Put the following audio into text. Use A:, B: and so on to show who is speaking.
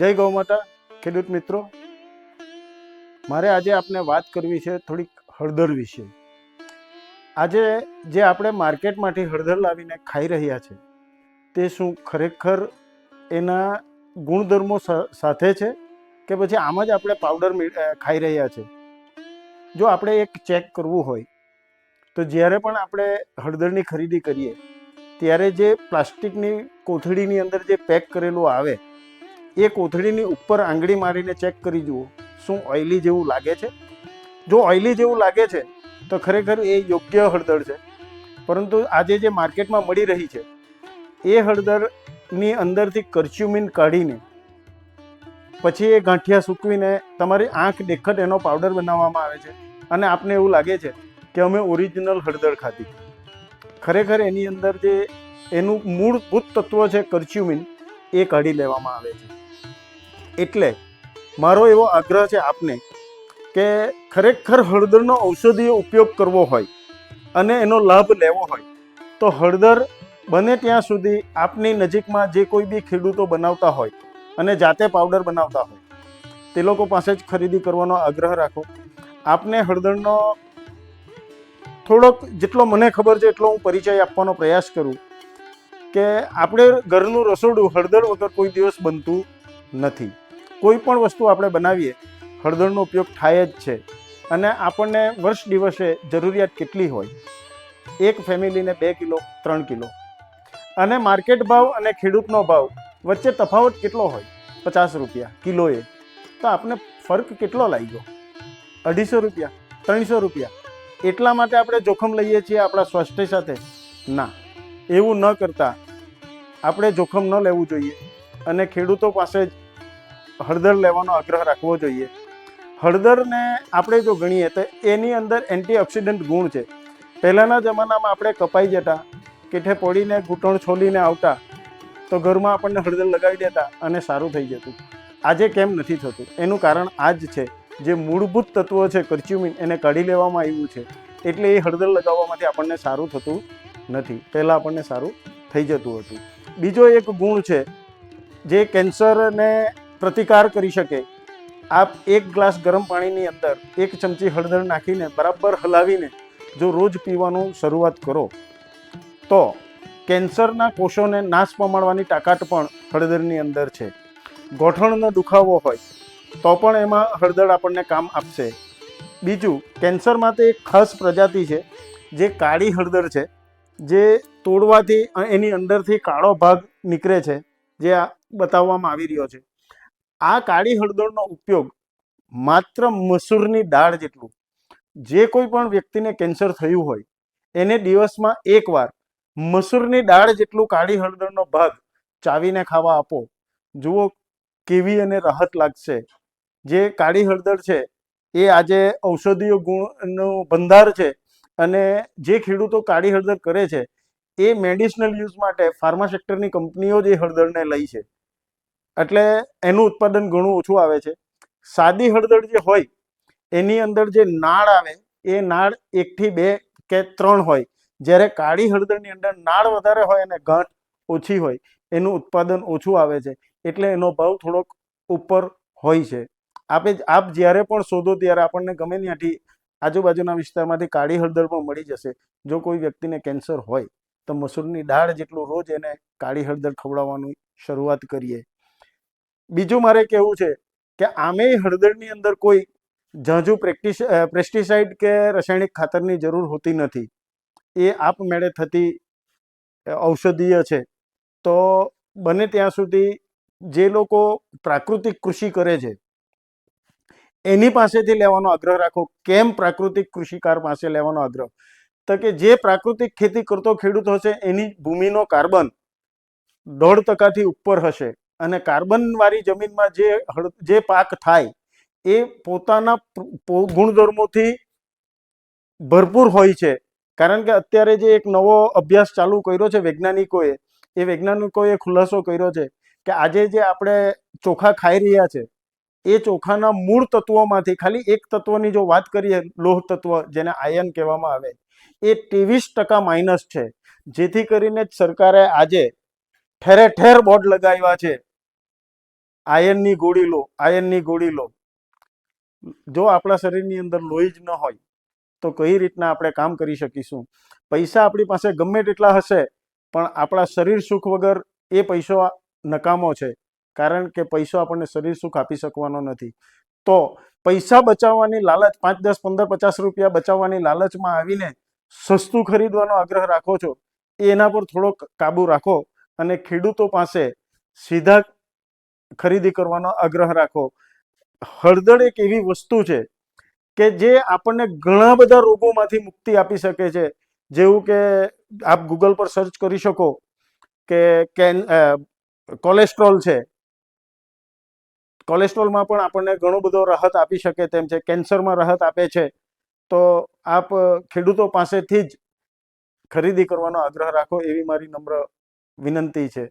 A: જય ગૌ માતા, ખેડૂત મિત્રો. મારે આજે આપણે વાત કરવી છે થોડીક હળદર વિશે. આજે જે આપણે માર્કેટમાંથી હળદર લાવીને ખાઈ રહ્યા છે, તે શું ખરેખર એના ગુણધર્મો સાથે છે કે પછી આમ જ આપણે પાવડર ખાઈ રહ્યા છે? જો આપણે એક ચેક કરવું હોય, તો જ્યારે પણ આપણે હળદરની ખરીદી કરીએ, ત્યારે જે પ્લાસ્ટિકની કોથળીની અંદર જે પેક કરેલું આવે એ કોથળીની ઉપર આંગળી મારીને ચેક કરી જુઓ. શું ઓઇલી જેવું લાગે છે? જો ઓઇલી જેવું લાગે છે, તો ખરેખર એ યોગ્ય હળદર છે. પરંતુ આજે જે માર્કેટમાં મળી રહી છે, એ હળદરની અંદરથી કરચ્યુમિન કાઢીને, પછી એ ગાંઠિયા સૂકવીને તમારી આંખ દેખત એનો પાવડર બનાવવામાં આવે છે. અને આપને એવું લાગે છે કે અમે ઓરિજિનલ હળદર ખાધી. ખરેખર એની અંદર જે એનું મૂળભૂત તત્વ છે કરચ્યુમિન એ કાઢી લેવામાં આવે છે. એટલે મારો એવો આગ્રહ છે આપને કે ખરેખર હળદરનો ઔષધીય ઉપયોગ કરવો હોય અને એનો લાભ લેવો હોય, તો હળદર બને ત્યાં સુધી આપની નજીકમાં જે કોઈ બી ખેડૂતો બનાવતા હોય અને જાતે પાવડર બનાવતા હોય, તે લોકો પાસે જ ખરીદી કરવાનો આગ્રહ રાખો. આપને હળદરનો થોડોક જેટલો મને ખબર છે એટલો હું પરિચય આપવાનો પ્રયાસ કરું. કે આપણે ઘરનું રસોડું હળદર વગર કોઈ દિવસ બનતું નથી. કોઈ પણ વસ્તુ આપણે બનાવીએ, હળદરનો ઉપયોગ થાય જ છે. અને આપણને વર્ષ દિવસે જરૂરિયાત કેટલી હોય? એક ફેમિલીને બે કિલો, ત્રણ કિલો. અને માર્કેટ ભાવ અને ખેડૂતનો ભાવ વચ્ચે તફાવત કેટલો હોય? પચાસ રૂપિયા કિલોએ. તો આપને ફરક કેટલો લાગ્યો? અઢીસો રૂપિયા, ત્રણસો રૂપિયા. એટલા માટે આપણે જોખમ લઈએ છીએ આપણા સ્વાસ્થ્ય સાથે? ના. એવું ન કરતા આપણે જોખમ ન લેવું જોઈએ અને ખેડૂતો પાસે જ હળદર લેવાનો આગ્રહ રાખવો જોઈએ. હળદરને આપણે જો ગણીએ તો એની અંદર એન્ટીઓક્સિડન્ટ ગુણ છે. પહેલાંના જમાનામાં આપણે કપાઈ જતા, કેઠે પડીને ઘૂંટણ છોલીને આવતા, તો ઘરમાં આપણને હળદર લગાવી દેતા અને સારું થઈ જતું. આજે કેમ નથી થતું? એનું કારણ આ જ છે. જે મૂળભૂત તત્વો છે કરચ્યુમિન એને કાઢી લેવામાં આવ્યું છે. એટલે એ હળદર લગાવવામાંથી આપણને સારું થતું નથી. પહેલાં આપણને સારું થઈ જતું હતું. બીજો એક ગુણ છે, જે કેન્સરને પ્રતિકાર કરી શકે, આપ એક ગ્લાસ ગરમ પાણીની અંદર એક ચમચી હળદર નાખીને બરાબર હલાવીને જો રોજ પીવાનું શરૂઆત કરો, તો કેન્સરના કોષોને નાશ પમાડવાની તાકાત પણ હળદરની અંદર છે. ગોઠણનો દુખાવો હોય, તો પણ એમાં હળદર આપણને કામ આપશે. બીજું કેન્સરમાં તો એક ખાસ પ્રજાતિ છે, જે કાળી હળદર છે. જે તોડવાથી એની અંદરથી કાળો ભાગ નીકળે છે, જે બતાવવામાં આવી રહ્યો છે. આ કાળી હળદરનો ઉપયોગ માત્ર મસૂરની દાળ જેટલું, જે કોઈ પણ વ્યક્તિને કેન્સર થયું હોય, એને દિવસમાં એકવાર મસૂરની દાળ જેટલું કાળી હળદરનો ભાગ ચાવીને ખાવા આપો. જુઓ કેવી અને રાહત લાગશે. જે કાળી હળદર છે, એ આજે ઔષધીય ગુણનો ભંડાર છે અને જે ખેડૂતો કાળી હળદર કરે છે, એ મેડિસિનલ યુઝ માટે ફાર્મા સેક્ટરની કંપનીઓ જે હળદરને લઈ છે. એટલે એનું ઉત્પાદન ઘણું ઓછું આવે છે. સાદી હળદર જે હોય, એની અંદર જે નાળ આવે, એ નાળ એકથી બે કે ત્રણ હોય. જ્યારે કાળી હળદરની અંદર નાળ વધારે હોય અને ગાંઠ ઓછી હોય, એનું ઉત્પાદન ઓછું આવે છે. એટલે એનો ભાવ થોડોક ઉપર હોય છે. આપે આપ જ્યારે પણ શોધો ત્યારે આપણને ગમે ત્યાંથી આજુબાજુના વિસ્તારમાંથી કાળી હળદર પણ મળી જશે. જો કોઈ વ્યક્તિને કેન્સર હોય, તો મસૂરની દાળ જેટલું રોજ એને કાળી હળદર ખવડાવવાની શરૂઆત કરીએ. બીજું મારે કહેવું છે કે આમેય હળદરની અંદર કોઈ ઝાઝું પ્રેક્ટિસ પ્રેસ્ટિસાઇડ કે રાસાયણિક ખાતરની જરૂર હોતી નથી. એ આપમેળે થતી ઔષધીય છે. તો બને ત્યાં સુધી જે લોકો પ્રાકૃતિક કૃષિ કરે છે એની પાસેથી લેવાનો આગ્રહ રાખો. કેમ પ્રાકૃતિક કૃષિકાર પાસે લેવાનો આગ્રહ? તો કે જે પ્રાકૃતિક ખેતી કરતો ખેડૂત હશે, એની ભૂમિનો કાર્બન દોઢ ટકાથી ઉપર હશે અને કાર્બન વાળી જમીનમાં જે જે પાક થાય, એ પોતાના ગુણધર્મોથી ભરપૂર હોય છે. કારણ કે અત્યારે જે એક નવો અભ્યાસ ચાલુ કર્યો છે વૈજ્ઞાનિકોએ, એ વૈજ્ઞાનિકોએ ખુલાસો કર્યો છે કે આજે જે આપણે ચોખા ખાઈ રહ્યા છે એ ચોખાના મૂળ તત્વોમાંથી, ખાલી એક તત્વની જો વાત કરીએ, લોહ તત્વ જેને આયન કહેવામાં આવે, એ ત્રેવીસ ટકા માઇનસ છે. જેથી કરીને સરકારે આજે ઠેરે ઠેર બોર્ડ લગાવ્યા છે. આયનની ગોળી લો આયનની ગોળી લો. જો આપણા શરીરની અંદર લોહી જ ન હોય, તો કઈ રીતના આપણે કામ કરી શકીશું? પૈસા આપણી પાસે ગમે તેટલા હશે, પણ આપણા શરીર સુખ વગર એ પૈસો નકામો છે. કારણ કે પૈસો આપણને શરીર સુખ આપી શકવાનો નથી. તો પૈસા બચાવવાની લાલચ પાંચ, દસ, પંદર, પચાસ રૂપિયા બચાવવાની લાલચમાં આવીને સસ્તું ખરીદવાનો આગ્રહ રાખો છો, એના પર થોડોક કાબુ રાખો અને ખેડૂતો પાસે સીધા ખરીદી કરવાનો આગ્રહ રાખો. હળદર એક એવી વસ્તુ છે કે જે આપણને ઘણા બધા રોગોમાંથી મુક્તિ આપી શકે છે. જેવું કે આપ ગૂગલ પર સર્ચ કરી શકો કે કોલેસ્ટ્રોલ છે. કોલેસ્ટ્રોલમાં પણ આપણને ઘણો બધો રાહત આપી શકે તેમ છે. કેન્સરમાં રાહત આપે છે. તો આપ ખેડૂતો પાસેથી જ ખરીદી કરવાનો આગ્રહ રાખો એવી મારી નમ્ર વિનંતી છે.